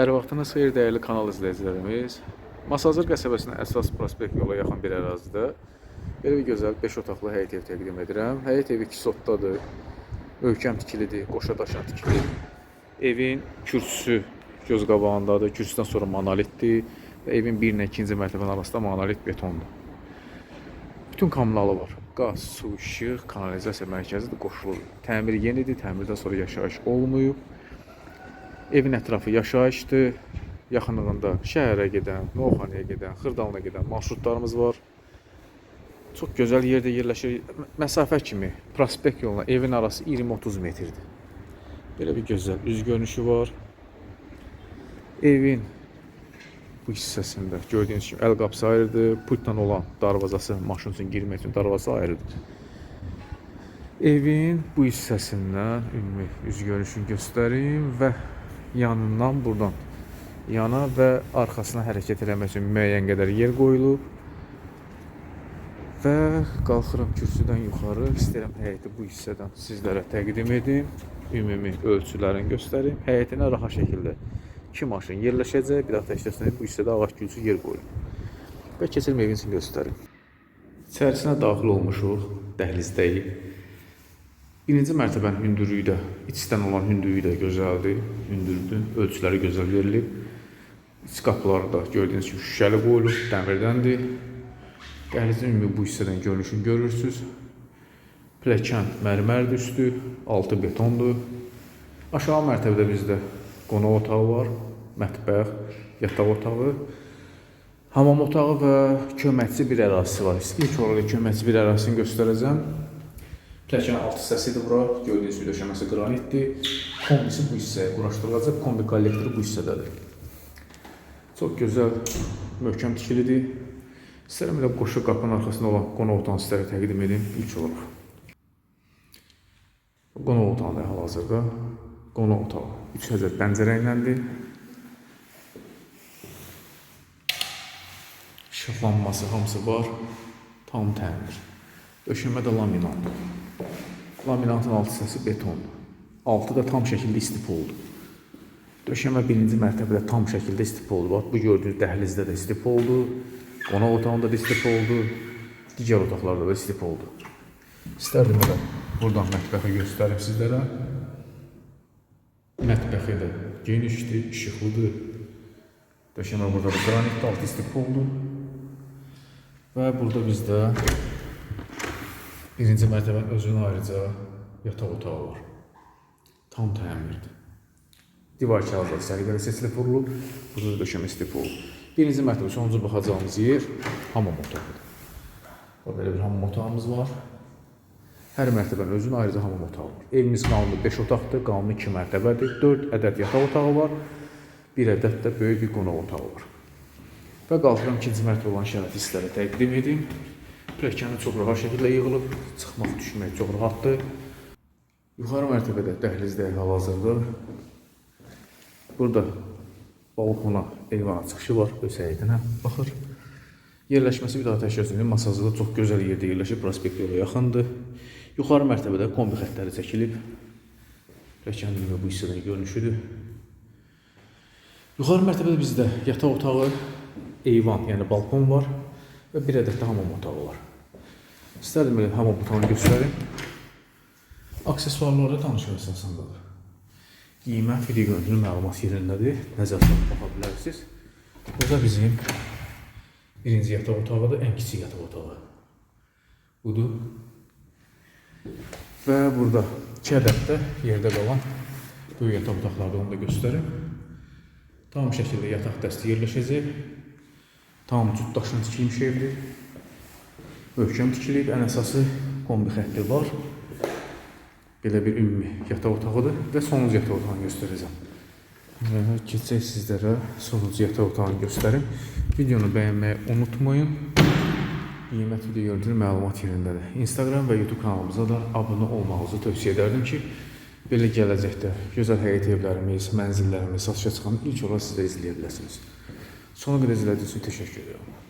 Hər vaxtınız xeyir dəyərli kanal izləyicilərimiz. Masazır qəsəbəsinin əsas prospekt yola yaxın bir ərazidə belə bir gözəl 5 otaqlı həyət ev təqdim edirəm. Həyət evi 2 sotdadır. Möhkəm tikilidir, qoşa daşla tikilir. Evin kürsüsü göz qabağındadır. Kürsüdən sonra monolitdir və evin 1 ilə 2-ci mərtəbənin arasında monolit betondur. Bütün kommunalı var. Qaz, su, işıq, kanalizasiya mərkəzi də qoşulur. Təmir yenidir, təmirdən sonra yaşayış olmayıb. Evin ətrafı yaşayışdır. Yaxınlığında şəhərə gedən, Novxanaya gedən, Xırdalına gedən marşrutlarımız var. Çox gözəl yerdə yerləşir. Məsafə kimi prospekt yoluna evin arası 20-30 metrdir. Belə bir gözəl üz görünüşü var. Evin bu hissəsində gördüyünüz kimi əl qapısı ayrıdır. Pultla olan darvazası, maşın üçün girmək üçün darvazası ayrıdır. Evin bu hissəsindən ümumi üz görünüşünü göstərim və yanından buradan yana və arxasına hərəkət eləmək üçün müəyyən qədər yer qoyulub. Və qalxıram kürsüdən yuxarı, istəyirəm həyəti bu hissədən sizlərə təqdim edim. Ümumi ölçülərini göstərim. Həyətinə rahat şəkildə 2 maşın yerləşəcək. Bir daha təkrar bu hissədə ağac gülçü yer qoyulub. Və keçirim evin içini göstərim. İçərisinə daxil olmuşuq, dəhlizdəyik. Birinci mərtəbənin hündürlüyü də, içdən olan hündürlüyü də gözəldir, hündürdür, ölçüləri gözəl verilib. İç qapıları da gördüyünüz kimi şüşəli qoyulub, dəmirdəndir. Dəhlizin ümumi bu hissədən görünüşünü görürsüz. Pilləkən mərmərdir üstü, altı betondur. Aşağı mərtəbədə bizdə qonaq otağı var, mətbəx, yataq otağı, hamam otağı və köməkçi bir ərazisi var. İlk olaraq köməkçi bir ərazisini göstərəcəm. Pilləkən alt hissəsidir bura. Gördüyünüz kimi döşəməsi qranitdir. Kombisi bu hissəyə quraşdırılacaq. Kombi kollektoru bu hissədədir. Çox gözəl, möhkəm tikilidir. İstərəm elə qoşu qapının arxasında olan qonaq otağını sizlərə təqdim edim ilk olaraq. Qonaq otağında hal-hazırda qonaq otağı 3 həcər pəncərə iləndir. İşıqlanması hamısı var. Tam təmir. Döşəmə də laminatdır. Laminatın alt hissəsi betondur. Altı da tam şəkildə istipoldur. Döşəmə birinci mərtəbədə tam şəkildə istipoldur. Bax bu gördüyünüz dəhlizdə də istipoldur. Qonaq otağında da istipoldur. Digər otaqlarda da istipoldur. İstərdim elə buradan mətbəxi göstərim sizlərə. Mətbəxi də genişdir, işıqlıdır. Döşəmə burada da qranitdə alt istipoldur. Və burada bizdə birinci mərtəbənin özünə ayrıca yataq otağı var. Tam təmirdir. Divar kağızları səliqəli seçilib vurulub. Burada da döşəmə istip olub. Birinci mərtəbə sonuncu baxacağımız yer hamam otağıdır. O belə bir hamam otağımız var. Hər mərtəbənin özünün ayrıca hamam otağı var. Evimiz qanuni 5 otaqdır, qanuni 2 mərtəbədir. 4 ədəd yataq otağı var. Bir ədəd də böyük bir qonaq otağı var. Və qalxıram ikinci mərtəbə olan şəraiti sizlərə təqdim edim. Pilləkəni çox rahat şəkildə yığılıb, çıxmaq, düşmək çox rahatdır. Yuxarı mərtəbədə dəhlizdə hal-hazırda. Burada balkona, eyvana çıxışı var, öz həyətinə baxır. Yerləşməsi bir daha təkrar edirəm. Masazda çox gözəl yerdə yerləşir, prospekt yola yaxındır. Yuxarı mərtəbədə kombi xəttləri çəkilib. Pilləkənin bu hissədən görünüşüdür. Yuxarı mərtəbədə bizdə yataq otağı, eyvan, yəni balkon var və bir ədəd də hamam otağı var. İstərdim elə hamam otağını göstərim. Aksesuarları danışıq əsasındadır. Qiymə video görüntünün məlumat yerindədir. Nəzərdən baxa bilərsiniz. Burada bizim birinci yataq otağıdır, ən kiçik yataq otağı. Budur. Və burada iki ədəd də yerdə qalan böyük yataq otaqlarda onu da göstərim. Tam şəkildə yataq dəsti yerləşəcək. Tam cüt daşla tikilmiş evdir. Möhkəm tikilib, ən əsası kombi xətti var. Belə bir ümumi yataq otağıdır və sonuncu yataq otağını göstərəcəm. Və keçək sizlərə sonuncu yataq otağını göstərim. Videonu bəyənməyi unutmayın. Qiymət video gördüyünüz məlumat yerindədir. Instagram və YouTube kanalımıza da abunə olmağınızı tövsiyə edərdim ki, belə gələcəkdə gözəl həyət evlərimiz, mənzillərimiz satışa çıxan ilk olaraq siz də izləyə biləsiniz. Sona qədər izlədiyiniz üçün təşəkkür edirəm.